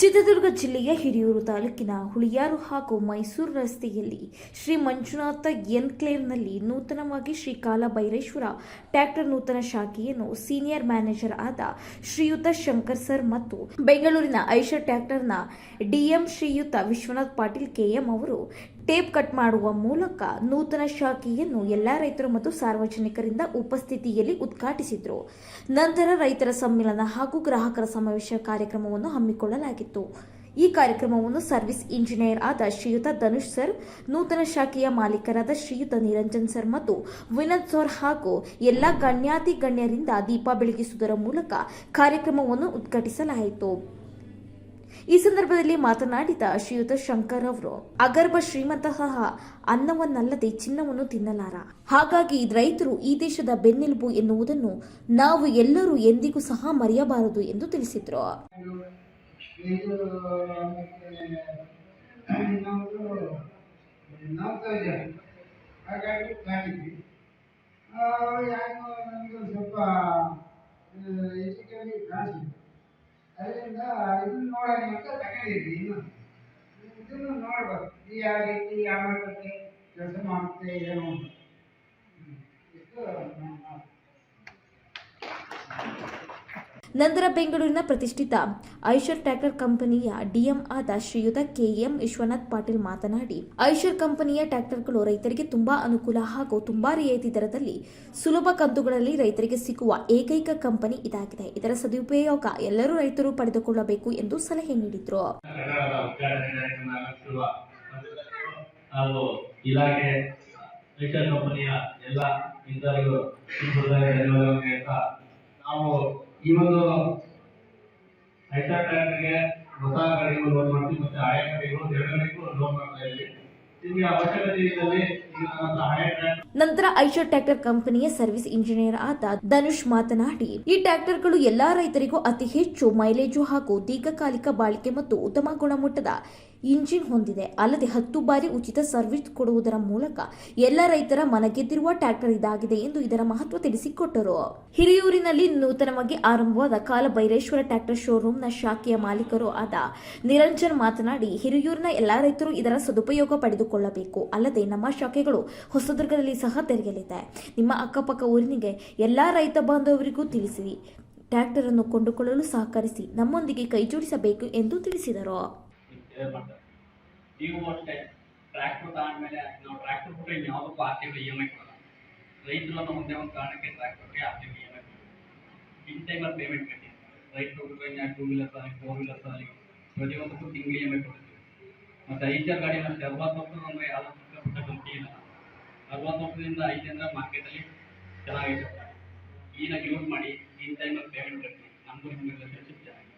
ಚಿತ್ರದುರ್ಗ ಜಿಲ್ಲೆಯ ಹಿರಿಯೂರು ತಾಲೂಕಿನ ಹುಳಿಯಾರು ಹಾಗೂ ಮೈಸೂರು ರಸ್ತೆಯಲ್ಲಿ ಶ್ರೀ ಮಂಜುನಾಥ ಎನ್ಕ್ಲೇವ್ನಲ್ಲಿ ನೂತನವಾಗಿ ಶ್ರೀ ಕಾಲಭೈರೇಶ್ವರ ಟ್ರ್ಯಾಕ್ಟರ್ ನೂತನ ಶಾಖೆಯನ್ನು ಸೀನಿಯರ್ ಮ್ಯಾನೇಜರ್ ಆದ ಶ್ರೀಯುತ ಶಂಕರ್ ಸರ್ ಮತ್ತು ಬೆಂಗಳೂರಿನ ಐಷರ್ ಟ್ರ್ಯಾಕ್ಟರ್ನ ಡಿಎಂ ಶ್ರೀಯುತ ವಿಶ್ವನಾಥ್ ಪಾಟೀಲ್ ಕೆಎಂ ಅವರು ಟೇಪ್ ಕಟ್ ಮಾಡುವ ಮೂಲಕ ನೂತನ ಶಾಖೆಯನ್ನು ಎಲ್ಲ ರೈತರು ಮತ್ತು ಸಾರ್ವಜನಿಕರಿಂದ ಉಪಸ್ಥಿತಿಯಲ್ಲಿ ಉದ್ಘಾಟಿಸಿದರು. ನಂತರ ರೈತರ ಸಮ್ಮೇಳನ ಹಾಗೂ ಗ್ರಾಹಕರ ಸಮಾವೇಶ ಕಾರ್ಯಕ್ರಮವನ್ನು ಹಮ್ಮಿಕೊಳ್ಳಲಾಗಿತ್ತು. ಈ ಕಾರ್ಯಕ್ರಮವನ್ನು ಸರ್ವಿಸ್ ಇಂಜಿನಿಯರ್ ಆದ ಶ್ರೀಯುತ ಧನುಷ್ ಸರ್, ನೂತನ ಶಾಖೆಯ ಮಾಲೀಕರಾದ ಶ್ರೀಯುತ ನಿರಂಜನ್ ಸರ್ ಮತ್ತು ವಿನೋದ್ ಸರ್ ಹಾಗೂ ಎಲ್ಲ ಗಣ್ಯಾತಿ ಗಣ್ಯರಿಂದ ದೀಪ ಬೆಳಗಿಸುವುದರ ಮೂಲಕ ಕಾರ್ಯಕ್ರಮವನ್ನು ಉದ್ಘಾಟಿಸಲಾಯಿತು. ಈ ಸಂದರ್ಭದಲ್ಲಿ ಮಾತನಾಡಿದ ಶ್ರೀಯುತ ಶಂಕರ್ ಅವರು, ಅಗರ್ಭ ಶ್ರೀಮಂತ ಸಹ ಅನ್ನವನ್ನಲ್ಲದೆ ಚಿನ್ನವನ್ನು ತಿನ್ನಲಾರ. ಹಾಗಾಗಿ ರೈತರು ಈ ದೇಶದ ಬೆನ್ನೆಲುಬು ಎನ್ನುವುದನ್ನು ನಾವು ಎಲ್ಲರೂ ಎಂದಿಗೂ ಸಹ ಮರೆಯಬಾರದು ಎಂದು ತಿಳಿಸಿದರು. ಸ್ವಲ್ಪ ಅದರಿಂದ ಇದನ್ನು ನೋಡೋಣ ಅಂತ ತಗೊಂಡಿದ್ವಿ ಇನ್ನು ಇದನ್ನು ನೋಡ್ಬೇಕು ಈ ಯಾವ ರೀತಿ ಯಾವ ಮಟ್ಟಕ್ಕೆ ಕೆಲಸ ಮಾಡುತ್ತೆ ಏನು ಅಂತ ಹ್ಮ್. ಇಷ್ಟು ನಂತರ ಬೆಂಗಳೂರಿನ ಪ್ರತಿಷ್ಠಿತ ಐಷರ್ ಟ್ರ್ಯಾಕ್ಟರ್ ಕಂಪನಿಯ ಡಿಎಂ ಆದ ಶ್ರೀಯುತ ಕೆಎಂ ವಿಶ್ವನಾಥ್ ಪಾಟೀಲ್ ಮಾತನಾಡಿ ಐಷರ್ ಕಂಪನಿಯ ಟ್ರ್ಯಾಕ್ಟರ್ಗಳು ರೈತರಿಗೆ ತುಂಬಾ ಅನುಕೂಲ ಹಾಗೂ ತುಂಬಾ ರಿಯಾಯಿತಿ ದರದಲ್ಲಿ ಸುಲಭ ಕಂತುಗಳಲ್ಲಿ ರೈತರಿಗೆ ಸಿಗುವ ಏಕೈಕ ಕಂಪನಿ ಇದಾಗಿದೆ. ಇದರ ಸದುಪಯೋಗ ಎಲ್ಲರೂ ರೈತರು ಪಡೆದುಕೊಳ್ಳಬೇಕು ಎಂದು ಸಲಹೆ ನೀಡಿದರು. ನಾವು ಈ ಒಂದು ಟ್ಯಾಂಕ್ಗೆ ಹೊಸ ಗಾಡಿಗಳು ಲೋನ್ ಮಾಡ್ತೀವಿ ಮತ್ತೆ ಹಳೆ ಗಾಡಿಗಳು ಎರಡನೇ ಲೋನ್ ಮಾಡ್ತಾ ಇದ್ದೀವಿ ನಿಮಗೆ ಅವಶ್ಯಕತೆ ಇದ್ದಲ್ಲಿ ನಂತರ ಐಷರ್ ಟ್ರ್ಯಾಕ್ಟರ್ ಕಂಪನಿಯ ಸರ್ವಿಸ್ ಇಂಜಿನಿಯರ್ ಆದ ಧನುಷ್ ಮಾತನಾಡಿ, ಈ ಟ್ರ್ಯಾಕ್ಟರ್ಗಳು ಎಲ್ಲಾ ರೈತರಿಗೂ ಅತಿ ಹೆಚ್ಚು ಮೈಲೇಜು ಹಾಗೂ ದೀರ್ಘಕಾಲಿಕ ಬಾಳಿಕೆ ಮತ್ತು ಉತ್ತಮ ಗುಣಮಟ್ಟದ ಇಂಜಿನ್ ಹೊಂದಿದೆ. ಅಲ್ಲದೆ ಹತ್ತು ಬಾರಿ ಉಚಿತ ಸರ್ವಿಸ್ ಕೊಡುವುದರ ಮೂಲಕ ಎಲ್ಲ ರೈತರ ಮನಗೆದ್ದಿರುವ ಟ್ರ್ಯಾಕ್ಟರ್ ಇದಾಗಿದೆ ಎಂದು ಇದರ ಮಹತ್ವ ತಿಳಿಸಿಕೊಟ್ಟರು. ಹಿರಿಯೂರಿನಲ್ಲಿ ನೂತನವಾಗಿ ಆರಂಭವಾದ ಕಾಲಭೈರೇಶ್ವರ ಟ್ರ್ಯಾಕ್ಟರ್ ಶೋರೂಮ್ನ ಶಾಖೆಯ ಮಾಲೀಕರು ಆದ ನಿರಂಜನ್ ಮಾತನಾಡಿ, ಹಿರಿಯೂರಿನ ಎಲ್ಲಾ ರೈತರು ಇದರ ಸದುಪಯೋಗ ಪಡೆದುಕೊಳ್ಳಬೇಕು. ಅಲ್ಲದೆ ನಮ್ಮ ಶಾಖೆಗಳು ಹೊಸದುರ್ಗದಲ್ಲಿ ಸಹ ತೆರೆಯಲಿದೆ ನಿಮ್ಮ ಅಕ್ಕಪಕ್ಕ ಊರಿನಿಗೆ ಎಲ್ಲಾ ರೈತ ಬಾಂಧವರಿಗೂ ತಿಳಿಸಿ ಟ್ರ್ಯಾಕ್ಟರ್ ಅನ್ನು ಕೊಂಡುಕೊಳ್ಳಲು ಸಹಕರಿಸಿ ನಮ್ಮೊಂದಿಗೆ ಕೈಜೋಡಿಸಬೇಕು ಎಂದು ತಿಳಿಸಿದರು. ಪ್ರತಿಯೊಂದಕ್ಕೂ ತಿಂಗಳು ಮತ್ತು ಐಚರ್ ಗಾಡಿ ಮತ್ತೆ ಅರವತ್ತು ವರ್ಷದ ಅಂದರೆ ಅರವತ್ತು ಐದು ಅಂದ್ರೆ ಮಾರ್ಕೆಟಲ್ಲಿ ಚೆನ್ನಾಗಿದೆ ಈಗ ಯೂಸ್ ಮಾಡಿ, ಇನ್ ಟೈಮಲ್ಲಿ ಪೇಮೆಂಟ್ ಕಟ್ಟಿ, ನಮಗೂ ನಿಮಗೆ ಚೆನ್ನಾಗಿದೆ.